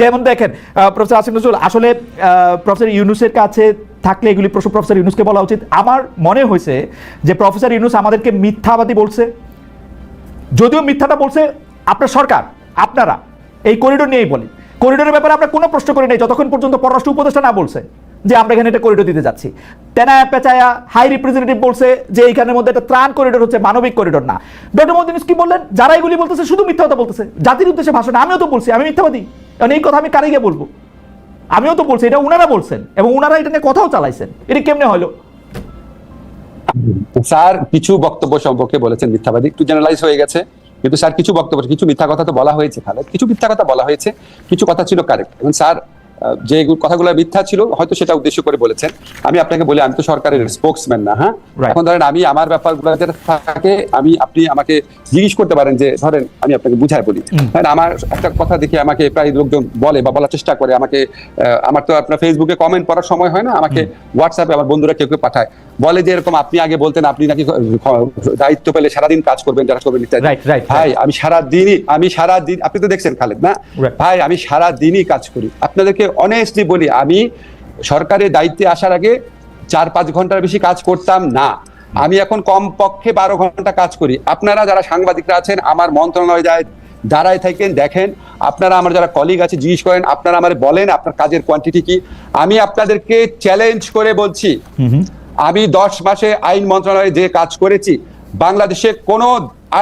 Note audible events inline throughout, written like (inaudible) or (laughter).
যেমন দেখেন প্রফেসর আসিফ নজরুল, আসলে প্রফেসর ইউনুসের কাছে থাকলে এগুলি প্রশ্ন প্রফেসর ইউনুসকে বলা উচিত। আমার মনে হয়েছে যে প্রফেসর ইউনুস আমাদেরকে মিথ্যাবাদী বলছে। যদিও মিথ্যাটা বলছে আপনার সরকার, আপনারা। এই করিডোর নিয়েই বলি। করিডোরের ব্যাপারে আমরা কোনো প্রশ্ন করি নাই, যতক্ষণ পর্যন্ত পররাষ্ট্র উপদেষ্টা না বলছে। যে আমরা এখানে একটা করিডোর দিতে যাচ্ছি। তেনায়া পেঁচায়া হাই রিপ্রেজেন্টেটিভ বলছে যে এইখানের মধ্যে একটা ত্রাণ করিডোর হচ্ছে, মানবিক করিডোর না। ডক্টর মোহাম্মদ কি বললেন? যারা এগুলি বলতেছে শুধু মিথ্যা কথা বলতেছে। জাতির উদ্দেশ্যে ভাষণ, আমিও তো বলছি, আমি মিথ্যাবাদী। কারণ এই কথা আমি কারে গিয়ে বলব? আমিও তো বলছি, এটা উনারা বলছেন এবং উনারা এটা নিয়ে কথাও চালাইছেন। এটা কেমনে হলো? স্যার, কিছু বক্তব্য সম্পর্কে বলেছেন মিথ্যাবাদী। একটু জেনারেলাইজ হয়ে গেছে। কিন্তু স্যার, কিছু বক্তব্য, কিছু মিথ্যা কথা তো বলা হয়েছে তাহলে। কিছু মিথ্যা কথা বলা হয়েছে, কিছু কথা ছিল কারেক্ট এবং স্যার যে কথাগুলো মিথ্যা ছিল হয়তো সেটা উদ্দেশ্য করে বলেছেন। আমি আপনাকে বলি আমি তো সরকারের স্পোক্সম্যান না হ্যাঁ? এখন ধরেন আমি আমার ব্যাপারগুলো যেটা থাকে আমি আপনি আমাকে জিজ্ঞেস করতে পারেন যে ধরেন আমি আপনাকে বুঝাই বলি। আমার একটা কথা দেখে আমাকে প্রায় লোকজন বলে বা বলার চেষ্টা করে আমাকে আহ, আমার তো আপনার ফেসবুকে কমেন্ট পড়ার সময় হয় না আমাকে হোয়াটসঅ্যাপে আমার বন্ধুরা কেউ কেউ পাঠায়। বলে যে এরকম আপনি আগে বলতেন আপনি নাকি দায়িত্ব পেলে সারাদিন কাজ করবেন যারা করবেন ইত্যাদি। ভাই আমি সারা দিনই আমি সারাদিন আপনি তো দেখছেন খালেদ না? ভাই আমি সারাদিনই কাজ করি। আপনাদেরকে অনেস্টলি বলি আমি সরকারের দায়িত্বে আসার আগে চার পাঁচ ঘণ্টার বেশি কাজ করতাম না। আমি এখন কম পক্ষে বারো ঘণ্টা কাজ করি। আপনারা যারা সাংবাদিকরা আছেন আমার মন্ত্রণালয় যায় দাঁড়ায় থাকেন দেখেন আপনারা আমার যারা কলিগ আছে জিজ্ঞেস করেন আপনারা আমার বলেন আপনার কাজের কোয়ান্টিটি কি? আমি আপনাদেরকে চ্যালেঞ্জ করে বলছি আমি দশ মাসে আইন মন্ত্রণালয়ে যে কাজ করেছি বাংলাদেশে কোনো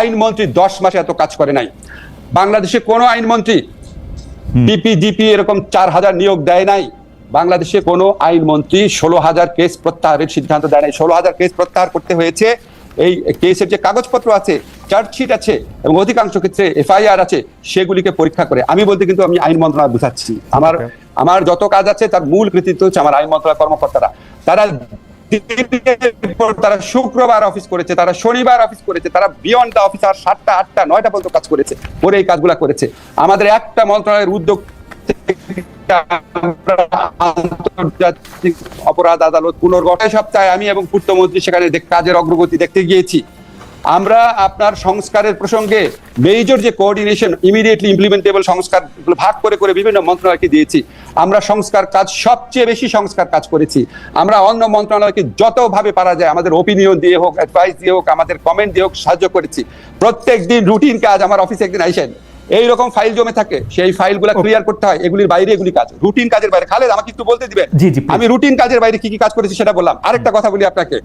আইনমন্ত্রী দশ মাসে এত কাজ করে নাই। বাংলাদেশে কোনো আইনমন্ত্রী পিপিডিপি এরকম চার হাজার নিয়োগ দেয় নাই। বাংলাদেশে কোনো আইনমন্ত্রী ষোলো হাজার কেস প্রত্যাহারের সিদ্ধান্ত দেয় নাই। ষোলো হাজার কেস প্রত্যাহার করতে হয়েছে। এই কেসের যে কাগজপত্র আছে চার্জশিট আছে এবং অধিকাংশ ক্ষেত্রে এফআইআর আছে সেগুলিকে পরীক্ষা করে। আমি বলতে কিন্তু আমি আইন মন্ত্রণালয় বুঝাচ্ছি। আমার আমার যত কাজ আছে তার মূল কৃতিত্ব হচ্ছে আমার আইন মন্ত্রণালয় কর্মকর্তারা। তারা তারা শুক্রবার অফিস করেছে, তারা শনিবার অফিস করেছে, তারা বিয়ন্ড অফিস আর সাতটা, আটটা, নয়টা পর্যন্ত কাজ করেছে, করে এই কাজগুলা করেছে। আমাদের একটা মন্ত্রণালয়ের উদ্যোগ আন্তর্জাতিক অপরাধ আদালত পুনর্গঠন সপ্তাহে আমি এবং পূর্তমন্ত্রী সেখানে কাজের অগ্রগতি দেখতে গিয়েছি। আমরা আপনার সংস্কারের প্রসঙ্গে মেজর যে কোঅর্ডিনেশন ইমিডিয়েটলি ইমপ্লিমেন্টেবল সংস্কার ভাগ করে করে বিভিন্ন মন্ত্রণালয়কে দিয়েছি, আমরা সংস্কার কাজ সবচেয়ে বেশি সংস্কার কাজ করেছি। আমরা অন্য মন্ত্রণালয়কে যতভাবে পারা যায়, আমাদের ওপিনিয়ন দিয়ে হোক অ্যাডভাইস দিয়ে হোক, আমাদের কমেন্ট দিয়ে হোক সাহায্য করেছি। প্রত্যেক দিন রুটিন কাজ আমার অফিসে একদিন আইসেন। এই রকম ফাইল জমে থাকে সেই ফাইলগুলো ক্লিয়ার করতে হয় এগুলির বাইরে এগুলি কাজ রুটিন কাজের বাইরে। খালেদ আমাকে একটু বলতে দিবেন? আমি রুটিন কাজের বাইরে কি কি কাজ করেছি সেটা বললাম। আরেকটা কথা বলি আপনাকে।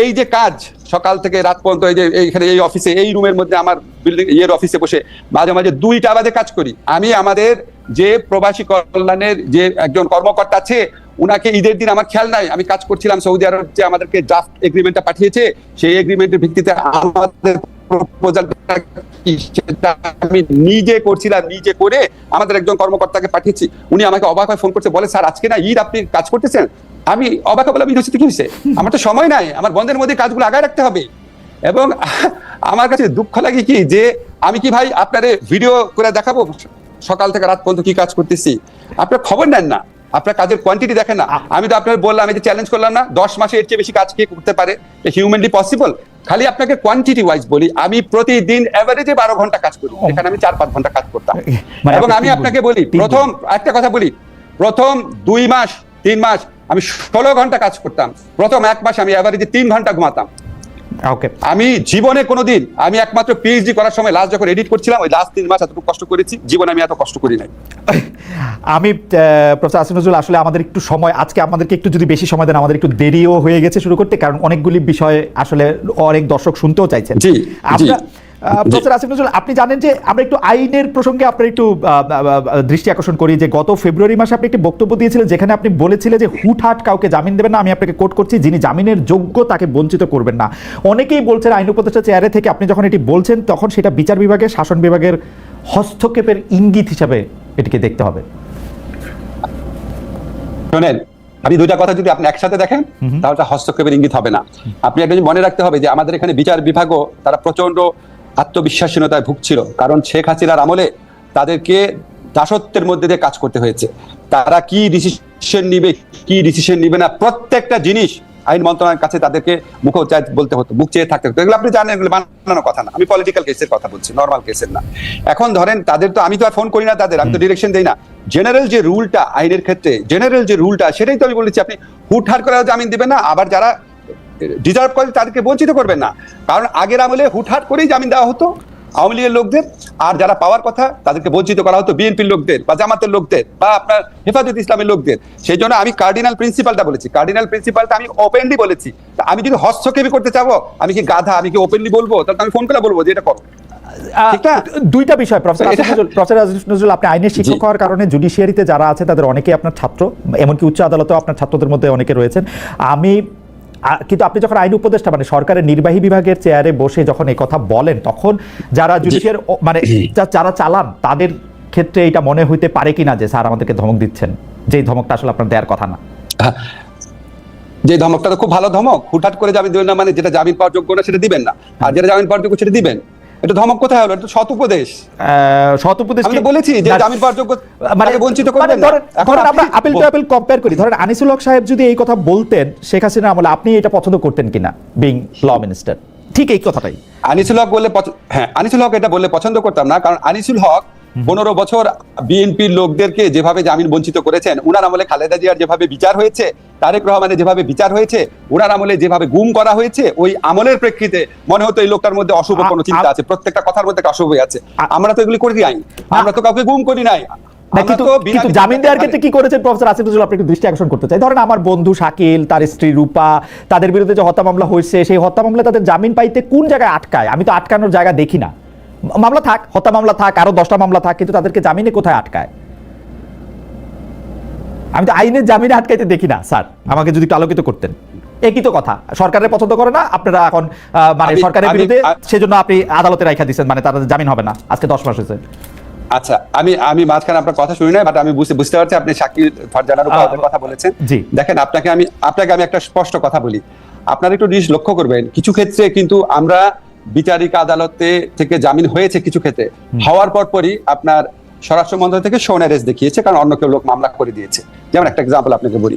এই যে কাজ সকাল থেকে রাত পর্যন্ত এই যে এইখানে এই অফিসে এই রুমের মধ্যে আমার বিল্ডিং ইয়ের অফিসে বসে মাঝে মাঝে দুইটা বাজে কাজ করি। আমি আমাদের যে প্রবাসী কল্যাণের যে একজন কর্মকর্তা আছে উনাকে ঈদের দিন আমার খেয়াল নাই। আমি কাজ করছিলাম সৌদি আরব যে আমাদেরকে ড্রাফট এগ্রিমেন্টটা পাঠিয়েছে সেই এগ্রিমেন্টের ভিত্তিতে আমাদের প্রপোজালটা কি সেটা আমি নিজে করছিলাম নিজে করে আমাদের একজন কর্মকর্তাকে পাঠিয়েছি। উনি আমাকে অবাক হয়ে ফোন করছে, বলে, স্যার, আজকে না ঈদ, আপনি কাজ করতেছেন? আমি অবাক কি হয়েছে? আমার তো সময় নাই, আমার বন্ধের মধ্যে কাজগুলো আগায় রাখতে হবে। এবং আমার কাছে দুঃখ লাগে কি যে আমি কি ভাই আপনারে ভিডিও করে দেখাবো? সকাল থেকে রাত পর্যন্ত কি কাজ করতেছি? আপনার খবর নেন না, আপনার কাজের কোয়ান্টিটি দেখেন না। আমি তো আপনার বললাম, আমি যে চ্যালেঞ্জ করলাম না, দশ মাসে এর চেয়ে বেশি কাজ কে করতে পারে? হিউম্যানলি পসিবল খালি আপনাকে কোয়ান্টিটি ওয়াইজ বলি আমি প্রতিদিন এভারেজে বারো ঘণ্টা কাজ করি। এখানে আমি চার পাঁচ ঘণ্টা কাজ করতাম। মানে এবং আমি আপনাকে বলি। প্রথম একটা কথা বলি প্রথম দুই মাস তিন মাস আমি ষোলো ঘণ্টা কাজ করতাম। প্রথম এক মাস আমি এভারেজে তিন ঘণ্টা ঘুমাতাম। আমি জীবনে কোনোদিন আমি একমাত্র পিএইচডি করার সময় লাস্ট যখন এডিট করছিলাম ওই লাস্ট তিন মাস এতটুকু কষ্ট করেছি জীবনে আমি এত কষ্ট করি নাই। (laughs) আমি আহ, প্রফেসর আসিফ নজরুল আসলে আমাদের একটু সময় আজকে আমাদেরকে একটু যদি বেশি সময় দেন আমাদের একটু দেরিও হয়ে গেছে শুরু করতে কারণ অনেকগুলি বিষয় আসলে অনেক দর্শক শুনতেও চাইছেন। জি, আহ, প্রফেসর আসিফ নজরুল আপনি জানেন যে আমরা একটু আইনের প্রসঙ্গে আপনার একটু দৃষ্টি আকর্ষণ করি যে গত ফেব্রুয়ারি মাসে আপনি একটি বক্তব্য দিয়েছিলেন যেখানে আপনি বলেছিলেন যে হুটহাট কাউকে জামিন দেবেন না আমি আপনাকে কোট করছি যিনি জামিনের যোগ্য তাকে বঞ্চিত করবেন না। অনেকেই বলছেন আইন উপদেষ্টা চেয়ারে থেকে আপনি যখন এটি বলছেন তখন সেটা বিচার বিভাগের শাসন বিভাগের হস্তক্ষেপের ইঙ্গিত হিসাবে এটিকে দেখতে হবে। শোনেন আপনি দুইটা কথা যদি আপনি একসাথে দেখেন তাহলে হস্তক্ষেপের ইঙ্গিত হবে না। আপনি একটা মনে রাখতে হবে যে আমাদের এখানে বিচার বিভাগও তারা প্রচণ্ড আত্মবিশ্বাসীনতায় ভুগছিল। কারণ শেখ হাসিনার আমলে তাদেরকে দাসত্বের মধ্যে দিয়ে কাজ করতে হয়েছে। তারা কি ডিসিশন নিবে কি ডিসিশন নিবে না প্রত্যেকটা জিনিস আইন মন্ত্রণালয়ের কাছে তাদেরকে মুখ বলতে হতো মুখ চেয়ে থাকতে হতো। এগুলো আপনি জানেন এগুলো বানানো কথা না। আমি পলিটিক্যাল কেসের কথা বলছি নর্মাল কেসের না। এখন ধরেন তাদের তো আমি তো আর ফোন করি না তাদের আমি তো ডিরেকশন দেই না। জেনারেল যে রুলটা আইনের ক্ষেত্রে জেনারেল যে রুলটা সেটাই তো আমি বলেছি আপনি। হুটহাট করে জামিন দিবেন না আবার যারা ডিজার্ভ করে তাদেরকে বঞ্চিত করবেন না। কারণ আগের আমলে হুটহাট করেই জামিন দেওয়া হতো আওয়ামী লীগের লোকদের। আর যারা পাওয়ার কথা তাদেরকে বঞ্চিত করা হতো বিএনপির লোকদের বা জামাতের লোকদের বা আপনার হেফাজত ইসলামের লোকদের। সেই জন্য আমি কার্ডিনাল প্রিন্সিপালটা বলেছি। কার্ডিনাল প্রিন্সিপালটা আমি ওপেনলি বলেছি। তা আমি যদি হস্তক্ষেপই করতে চাবো আমি কি গাধা আমি কি ওপেনলি বলব? তাহলে আমি ফোন করে বলব যে এটা করো? দুইটা বিষয় প্রফেসর প্রফেসর নজরুল আপনি আইনের শিক্ষক হওয়ার কারণে জুডিশিয়ারিতে যারা আছে তাদের অনেকেই আপনার ছাত্র। এমনকি উচ্চ আদালতেও আপনার ছাত্রদের মধ্যে অনেকে রয়েছেন। আমি কিন্তু আপনি যখন আইন উপদেষ্টা মানে সরকারের নির্বাহী বিভাগের চেয়ারে বসে যখন এই কথা বলেন তখন যারা জুডিশিয়ার মানে যারা চালান তাদের ক্ষেত্রে এটা মনে হইতে পারে কিনা যে স্যার আমাদেরকে ধমক দিচ্ছেন? যে ধমকটা আসলে আপনার দেওয়ার কথা না। যে ধমকটা তো খুব ভালো ধমক হুটহাট করে জামিন দেবেন না মানে যেটা জামিন পাওয়ার যোগ্য না সেটা দিবেন না। আর যেটা জামিন পাওয়ার যোগ্য সেটা দিবেন। এটা ধমক কোথায় হলো? এটা উপদেশ। উপদেশ আমি বলেছি যে জামিন পাওয়ার যোগ্য মানে বঞ্চিত মানে করবেন এখন আমরা আপিল টু আপিল কম্পেয়ার করি। ধরেন আনিসুল হক সাহেব যদি এই কথা বলতেন শেখ হাসিনা আমলে আপনি এটা পছন্দ করতেন কিনা বিং ল মিনিস্টার ঠিক এই কথাটাই। আনিসুল হক বলে হ্যাঁ আনিসুল হক এটা বললে পছন্দ করতাম না কারণ আনিসুল হক পনেরো বছর বিএনপির লোকদেরকে যেভাবে জামিন বঞ্চিত করেছেন উনার আমলে খালেদা জিয়ার যেভাবে বিচার হয়েছে তারেক রহমানের যেভাবে বিচার হয়েছে উনার আমলে যেভাবে গুম করা হয়েছে ওই আমলের প্রেক্ষিতে মনে হতো এই লোকটার মধ্যে অশুভ কোনো চিন্তা আছে প্রত্যেকটা কথার মধ্যে একটা অশুভ আছে। আমরা তো এগুলি করি নাই আমরা তো কাউকে গুম করি নাই। কিন্তু জামিন দেওয়ার ক্ষেত্রে কি করেছেন প্রফেসর আসিফ নজরুল? আপনি একটু দৃষ্টি আকর্ষণ করতে চাই। ধরেন আমার বন্ধু শাকিল তার স্ত্রী রূপা তাদের বিরুদ্ধে যে হত্যা মামলা হয়েছে সেই হত্যা মামলা তাদের জামিন পাইতে কোন জায়গায় আটকায়? আমি তো আটকানোর জায়গা দেখি না। মামলা থাক হত্যা মামলা থাক আরও দশটা মামলা থাক কিন্তু তাদেরকে জামিনে কোথায় আটকায়? আমি তো আইনের জামিনে আটকাইতে দেখি না স্যার। আমাকে যদি একটু আলোকিত করতেন। একই তো কথা? সরকারের পছন্দ করে না? আপনারা এখন মানে সরকারের বিরুদ্ধে সেজন্য আপনি আদালতে রাখা দিচ্ছেন মানে তাদের জামিন হবে না আজকে দশ মাস হয়েছে। আচ্ছা আমি আমি মাঝখানে আপনার কথা শুনি নাই বাট আমি বুঝতে বুঝতে পারছি আপনি শাকিল ফারজানার উপর কথা বলেছেন। জি। দেখেন আপনাকে আমি আপনাকে আমি একটা স্পষ্ট কথা বলি। আপনারা একটু জিনিস লক্ষ্য করবেন কিছু ক্ষেত্রে কিন্তু আমরা বিচারিক আদালতে থেকে জামিন হয়েছে কিছু ক্ষেত্রে। হওয়ার পর পরই আপনার স্বরাষ্ট্র মন্ত্রণালয় থেকে অ্যারেস্ট দেখিয়েছে কারণ অন্য কেউ লোক মামলা করে দিয়েছে। যেমন একটা এক্সাম্পল আপনাকে বলি।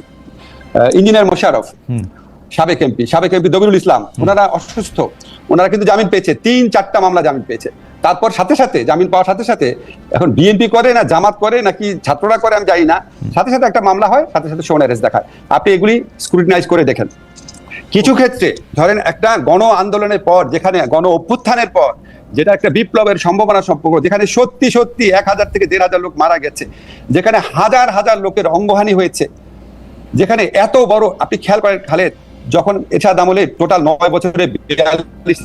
ইঞ্জিনিয়ার মোশারফ সাবেক এমপি সাবেক এমপি দবিরুল ইসলাম ওনারা অসুস্থ। ওনারা কিন্তু জামিন পেয়েছে তিন চারটা মামলা জামিন পেয়েছে। তারপর সাথে সাথে জামিন পাওয়ার সাথে সাথে এখন বিএনপি করে না জামাত করে নাকি ছাত্ররা করে আমি জানি না। সাথে সাথে একটা মামলা হয় সাথে সাথে সোন অ্যারেস্ট দেখায়। আপনি এগুলি স্ক্রুটিনাইজ করে দেখেন। কিছু ক্ষেত্রে ধরেন একটা গণ আন্দোলনের পর, যেখানে গণ অভ্যুত্থানের পর, যেটা একটা বিপ্লবের সম্ভাবনা সম্পর্ক, যেখানে সত্যি সত্যি এক হাজার থেকে দেড় হাজার লোক মারা গেছে, যেখানে হাজার হাজার লোকের অঙ্গহানি হয়েছে, যেখানে এত বড়, আপনি খেয়াল করেন খালেদ, যখন এছাদ আমলে টোটাল নয় বছরে বিয়াল্লিশ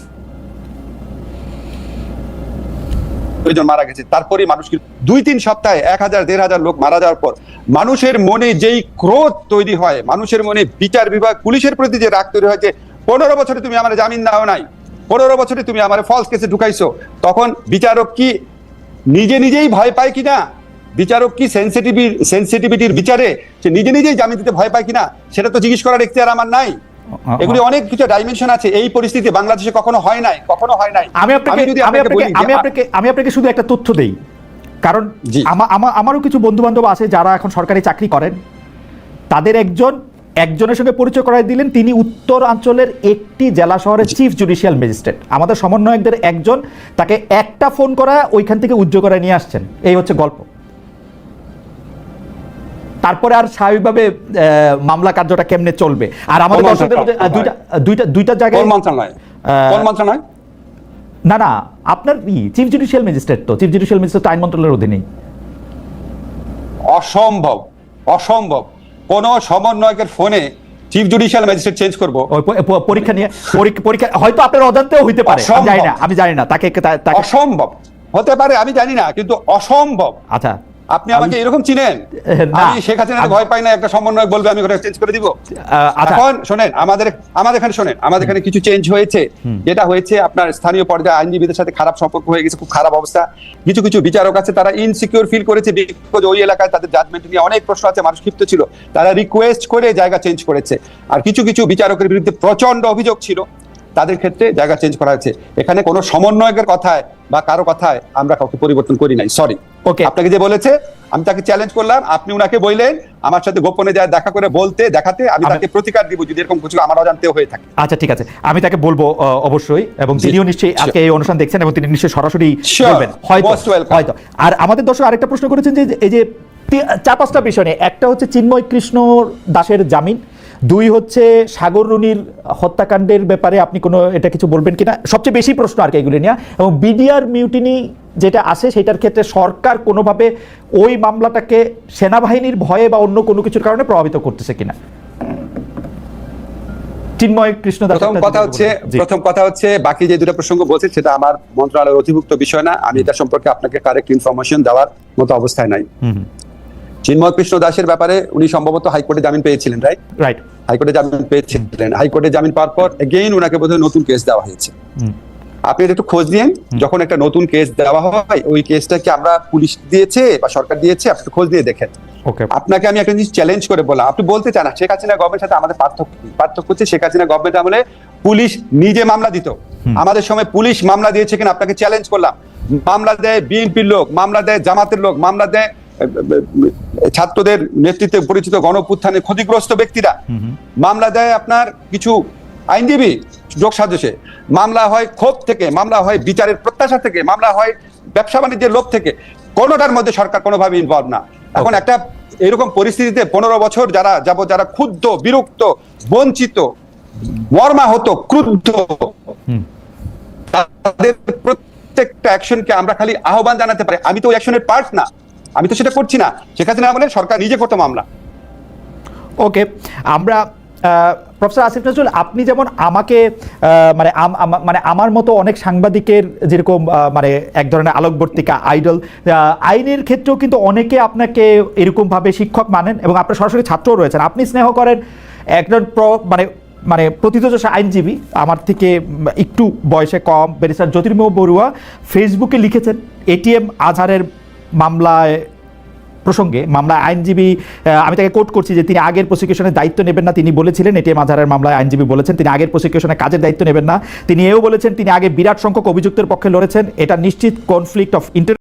জন মারা গেছে। তারপরে মানুষ দুই তিন সপ্তাহে এক হাজার, দেড় হাজার লোক মারা যাওয়ার পর মানুষের মনে যেই ক্রোধ তৈরি হয়, মানুষের মনে বিচার বিভাগ, পুলিশের প্রতি যে রাগ তৈরি হয় যে পনেরো বছরে তুমি আমার জামিন দাও নাই, পনেরো বছরে তুমি আমার ফলস কেসে ঢুকাইছো, তখন বিচারক কি নিজে নিজেই ভয় পায় কিনা? বিচারক কি সেন্সিটিভি সেন্সিটিভিটির বিচারে সে নিজে নিজেই জামিন দিতে ভয় পায় কিনা? সেটা তো জিজ্ঞেস করার এখতিয়ার আমার নাই। এগুলি অনেক কিছু ডাইমেনশন আছে। এই পরিস্থিতি বাংলাদেশে কখনো হয় নাই কখনো হয় নাই। আমি আপনাকে আমি আপনাকে আমি আপনাকে আমি আপনাকে শুধু একটা তথ্য দেই। কারণ আমারও কিছু বন্ধু বান্ধব আছে যারা এখন সরকারি চাকরি করেন। তাদের একজন একজনের সঙ্গে পরিচয় করাই দিলেন। তিনি উত্তর অঞ্চলের একটি জেলা শহরের চিফ জুডিশিয়াল ম্যাজিস্ট্রেট আমাদের সমন্বয়কদের একজন তাকে একটা ফোন করা ওইখান থেকে উজ্জ্ব করে নিয়ে আসছেন। এই হচ্ছে গল্প। তারপরে আর স্বাভাবিকভাবে মামলা কার্যটা কেমনে চলবে? আর আমাদের দর্শকদের দুইটা দুইটা দুইটা জায়গায় কোন মন্ত্রণালয় না না আপনার চিফ জুডিশিয়াল ম্যাজিস্ট্রেট তো চিফ জুডিশিয়াল ম্যাজিস্ট্রেট আইন মন্ত্রণালয়ের অধীনেই। অসম্ভব অসম্ভব। কোন সমন্বয়কের ফোনে চিফ জুডিশিয়াল ম্যাজিস্ট্রেট চেঞ্জ করব। পরীক্ষা নিয়ে পরীক্ষা- হয়তো আপনার অজান্তেও হইতে পারে আমি জানি না আমি জানি না তাকে অসম্ভব। হতে পারে আমি জানি না কিন্তু অসম্ভব। আচ্ছা। আপনি আমাকে এরকম চিনেন? আমি শেখ হাসিনার ভয় পাই না একটা সমন্বয় বলবে আমি ওটা চেঞ্জ করে দিব। আচ্ছা। এখন শোনেন আমাদের আমাদের এখানে শোনেন আমাদের এখানে কিছু চেঞ্জ হয়েছে। যেটা হয়েছে আপনার স্থানীয় পর্যায়ে আইনজীবীদের সাথে খারাপ সম্পর্ক হয়ে গেছে খুব খারাপ অবস্থা। কিছু কিছু বিচারক আছে তারা ইনসিকিউর ফিল করেছে বিকজ ওই এলাকায় তাদের জাজমেন্ট নিয়ে অনেক প্রশ্ন আছে মানুষ ক্ষিপ্ত ছিল। তারা রিকোয়েস্ট করে জায়গা চেঞ্জ করেছে। আর কিছু কিছু বিচারকের বিরুদ্ধে প্রচণ্ড অভিযোগ ছিল। তাদের ক্ষেত্রে জায়গা চেঞ্জ করা হয়েছে। এখানে কোনো সমন্বয়কের কথায় বা কারও কথায় আমরা কাউকে পরিবর্তন করি নাই সরি ওকে আপনাকে যে বলেছে আমি তাকে চ্যালেঞ্জ করলাম আপনি উনাকে বললেন আমার সাথে গোপনে যায় দেখা করে বলতে দেখাতে আমি তাকে প্রতিকার দিব যদি এরকম কিছু আমার অজান্তেও হয়ে থাকে। আচ্ছা ঠিক আছে। আমি তাকে বলব অবশ্যই এবং তিনিও নিশ্চয়ই. আজকে এই অনুষ্ঠান দেখছেন এবং তিনি নিশ্চয়ই সরাসরি বলবেন। হয়তো হয়তো। আর আমাদের দর্শক আরেকটা প্রশ্ন করেছেন যে এই যে চার পাঁচটা বিষয় নিয়ে। একটা হচ্ছে চিন্ময় কৃষ্ণ দাসের জামিন দুই হচ্ছে সাগর রুনির হত্যাকাণ্ডের ব্যাপারে আপনি কোনো এটা কিছু বলবেন কিনা? সবচেয়ে বেশি প্রশ্ন আর কি এগুলি নিয়ে। এবং বিডিআর মিউটিনি যেটা আছে সেটার ক্ষেত্রে সরকার কোনোভাবে ওই মামলাটাকে সেনাবাহিনীর ভয়ে বা অন্য কোনো কিছুর কারণে প্রভাবিত করতেছে কিনা? চিন্ময় কৃষ্ণ প্রথম কথা হচ্ছে প্রথম কথা হচ্ছে বাকি যে দুটো প্রসঙ্গ বলছে সেটা আমার মন্ত্রণালয়ের অধিভুক্ত বিষয় না। আমি এটা সম্পর্কে আপনাকে কারেক্ট ইনফরমেশন দেওয়ার মতো অবস্থায় নাই। চিন্ময় কৃষ্ণ দাসের ব্যাপারে উনি সম্ভবত হাইকোর্টে জামিন পেয়েছিলেন রাইট রাইট হাইকোর্টে জামিন পেয়েছিলেন। হাইকোর্টে জামিন পাওয়ার পর এগেইন ওনাকে বোধহয় নতুন কেস দেওয়া হয়েছে। আপনি একটু খোঁজ নিন যখন একটা নতুন কেস দেওয়া হয় ওই কেসটা কি আমরা পুলিশ দিয়েছে বা সরকার দিয়েছে আপনি খোঁজ দিয়ে দেখেন। আপনাকে আমি একটা জিনিস চ্যালেঞ্জ করে বললাম আপনি বলতে চান না শেখ হাসিনা গভর্নমেন্ট সাথে আমাদের পার্থক্য পার্থক্য হচ্ছে শেখ হাসিনা গভর্নমেন্ট আমলে পুলিশ নিজে মামলা দিত। আমাদের সময় পুলিশ মামলা দিয়েছে কিনা আপনাকে চ্যালেঞ্জ করলাম। মামলা দেয় বিএনপির লোক মামলা দেয় জামাতের লোক মামলা দেয় ছাত্রদের নেতৃত্বে পরিচিত গণপুত্থানের ক্ষতিগ্রস্ত ব্যক্তিরা মামলা দেয় আপনার কিছু আইনজীবী যোগ সাজসে। মামলা হয় ক্ষোভ থেকে মামলা হয় বিচারের প্রত্যাশা থেকে মামলা হয় ব্যবসা বাণিজ্যের লোভ থেকে। কোনোটার মধ্যে সরকার কোনোভাবে ইনভলভ না। এখন একটা এরকম পরিস্থিতিতে পনেরো বছর যারা যাব যারা ক্ষুব্ধ বিরক্ত বঞ্চিত মর্মাহত ক্রুদ্ধ তাদের প্রত্যেকটা অ্যাকশনকে আমরা খালি আহ্বান জানাতে পারি। আমি তো অ্যাকশনের পার্ট না। আমি তো সেটা করছি না। শেখ হাসিনা আমলে সরকার নিজে করতো মামলা। ওকে, আমরা প্রফেসর আসিফ নজরুল, আপনি যেমন আমাকে মানে মানে আমার মতো অনেক সাংবাদিকের যেরকম মানে এক ধরনের আলোকবর্তিকা আইডল আইনের ক্ষেত্রেও কিন্তু অনেকে আপনাকে এরকমভাবে শিক্ষক মানেন এবং আপনার সরাসরি ছাত্রও রয়েছেন। আপনি স্নেহ করেন একজন মানে মানে প্রথিতযশা আইনজীবী, আমার থেকে একটু বয়সে কম, ব্যারিস্টার জ্যোতির্ময় বড়ুয়া, ফেসবুকে লিখেছেন এটিএম আজহারের মামলায়, প্রসঙ্গে মামলা আইনজীবী আমি তাকে কোর্ট করছি যে তিনি আগের প্রসিকিউশনের দায়িত্ব নেবেন না, তিনি বলেছিলেন, এটি মাঝারের মামলায় আইনজীবী বলেছেন, তিনি আগের প্রসিকিউশনে কাজের দায়িত্ব নেবেন না, তিনি এও বলেছেন, তিনি আগে বিরাট সংখ্যক অভিযুক্তের পক্ষে লড়েছেন, এটা নিশ্চিত কনফ্লিক্ট অফ ইন্টার